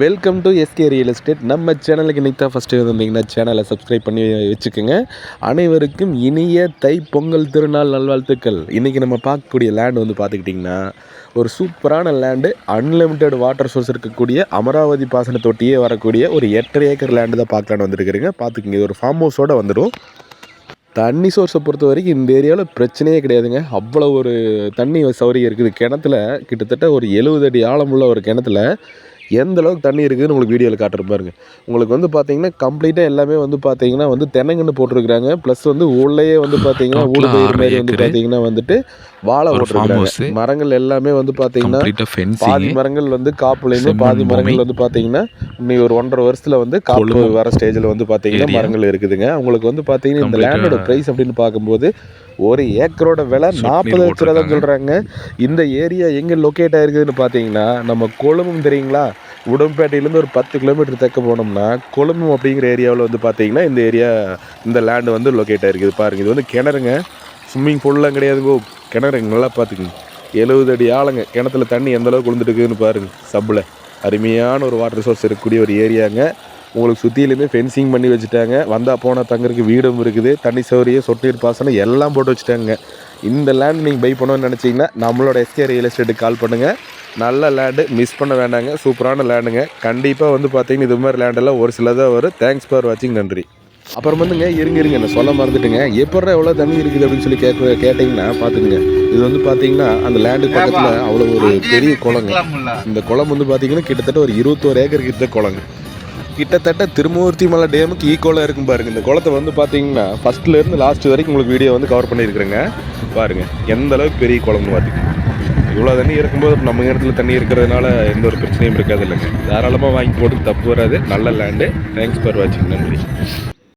Welcome to SK real estate நம்ம சேனலுக்கு இன்றைக்கி தான் ஃபஸ்ட்டு வந்தீங்கன்னா சேனலை சப்ஸ்கிரைப் பண்ணி வச்சுக்கோங்க. அனைவருக்கும் இனிய தை பொங்கல் திருநாள் நல்வாழ்த்துக்கள். இன்றைக்கி நம்ம பார்க்கக்கூடிய லேண்ட் வந்து பார்த்துக்கிட்டிங்கன்னா ஒரு சூப்பரான லேண்டு அன்லிமிட்டெட் வாட்டர் சோர்ஸ் இருக்கக்கூடிய அமராவதி பாசன தொட்டியே வரக்கூடிய ஒரு எட்டரை ஏக்கர் லேண்டு தான் பார்க்கலான்னு வந்துருக்குறீங்க. பார்த்துக்குங்க இது ஒரு ஃபார்ம் ஹவுஸோடு வந்துடும். தண்ணி சோர்ஸை பொறுத்த வரைக்கும் இந்த ஏரியாவில் பிரச்சனையே கிடையாதுங்க. அவ்வளோ ஒரு தண்ணி சௌரியம் இருக்குது. கிணத்துல கிட்டத்தட்ட ஒரு எழுபது அடி ஆழமுள்ள ஒரு கிணத்துல எந்த அளவுக்கு தண்ணி இருக்குதுன்னு உங்களுக்கு வீடியோவில் காட்டுறேன் பாருங்க உங்களுக்கு வந்து பார்த்தீங்கன்னா கம்ப்ளீட்டாக எல்லாமே வந்து பார்த்தீங்கன்னா வந்து தென்னங்கன்று போட்டிருக்கிறாங்க ப்ளஸ் வந்து உள்ளேயே வந்து பார்த்தீங்கன்னா ஊடு பயிர் மாதிரி வந்து. பார்த்தீங்கன்னா வந்துட்டு வாழை. போட்டிருக்கிறாங்க மரங்கள் எல்லாமே வந்து பார்த்தீங்கன்னா பாதி மரங்கள் வந்து செம்மண் பாதி மரங்கள். வந்து பார்த்தீங்கன்னா இன்னும் ஒரு ஒன்றரை வருஷத்துல வந்து காப்பு வர ஸ்டேஜில் வந்து பார்த்தீங்கன்னா. மரங்கள் இருக்குதுங்க உங்களுக்கு வந்து பார்த்தீங்கன்னா இந்த லேண்டோட ப்ரைஸ் அப்படின்னு பார்க்கும்போது ஒரு ஏக்கரோட விலை நாற்பது நீர் லட்ச ரூபா தான். சொல்கிறாங்க இந்த ஏரியா எங்கே லொக்கேட் ஆயிருக்குதுன்னு பார்த்தீங்கன்னா நம்ம கொழும்பும் தெரியுங்களா உடம்பேட்டையிலேருந்து ஒரு பத்து கிலோமீட்டர் தக்க போனோம்னா கொழும்பும் அப்படிங்கிற ஏரியாவில் வந்து பார்த்தீங்கன்னா இந்த ஏரியா இந்த லேண்டு வந்து லொக்கேட் ஆகிருக்குது பாருங்க இது வந்து கிணறுங்க. ஸ்விம்மிங் பூல்லாம் கிடையாதுங்கோ கிணறுங்க நல்லா பார்த்துக்குங்க எழுபது அடி ஆளுங்க கிணத்துல தண்ணி எந்த அளவுக்கு விழுந்துட்டு இருக்குதுன்னு பாருங்க சப்பில் அருமையான ஒரு வாட்டர் ரிசோர்ஸ் இருக்கக்கூடிய ஒரு ஏரியாங்க. உங்களுக்கு சுற்றிலுமே ஃபென்சிங் பண்ணி வச்சுட்டாங்க. வந்தால் போனால் தங்குறதுக்கு வீடும் இருக்குது. தண்ணி சௌரியம் சொட்டு நீர் பாசனம் எல்லாம் போட்டு வச்சுட்டாங்க. இந்த லேண்ட் நீங்கள் பை பண்ணணும்னு நினச்சிங்கன்னா நம்மளோட எஸ்கே ரியல் எஸ்டேட்டுக்கு கால் பண்ணுங்கள் நல்ல லேண்டு மிஸ் பண்ண வேண்டாங்க. சூப்பரான லேண்டுங்க கண்டிப்பாக வந்து பார்த்தீங்கன்னா இது மாதிரி லேண்டெல்லாம் ஒரு சிலதாக வரும். தேங்க்ஸ் ஃபார் வாட்சிங் நன்றி. அப்புறம் வந்துங்க இருங்க இருங்க. நான் சொல்ல மறந்துட்டுங்க. எப்பறம் எவ்வளோ தண்ணி இருக்குது அப்படின்னு சொல்லி கேட்க கேட்டிங்கன்னா பார்த்துக்குங்க இது வந்து பார்த்தீங்கன்னா அந்த லேண்டுக்கு பக்கத்தில் அவ்வளோ ஒரு பெரிய குளங்க. இந்த குளம் வந்து பார்த்தீங்கன்னா கிட்டத்தட்ட ஒரு இருபத்தோரு ஏக்கர் கிட்ட குளங்க. கிட்டத்தட்ட திருமூர்த்தி மலை டேமுக்கு ஈக்குவலாக இருக்கும் பாருங்க. இந்த குளத்தை வந்து பார்த்தீங்கன்னா ஃபர்ஸ்ட்ல இருந்து லாஸ்ட் வரைக்கும் உங்களுக்கு வீடியோ வந்து கவர் பண்ணியிருக்கிறேங்க. பாருங்க எந்த அளவுக்கு பெரிய குளம்னு பார்த்தீங்கன்னா இவ்வளோ தண்ணி இருக்கும்போது நம்ம இடத்துல தண்ணி இருக்கிறதுனால எந்த ஒரு பிரச்சனையும் இருக்காது இல்லைங்க. தாராளமாக வாங்கி போட்டு தப்பு வராது. நல்ல லேண்டு தேங்க்ஸ் ஃபார் வாட்சிங் நன்றி.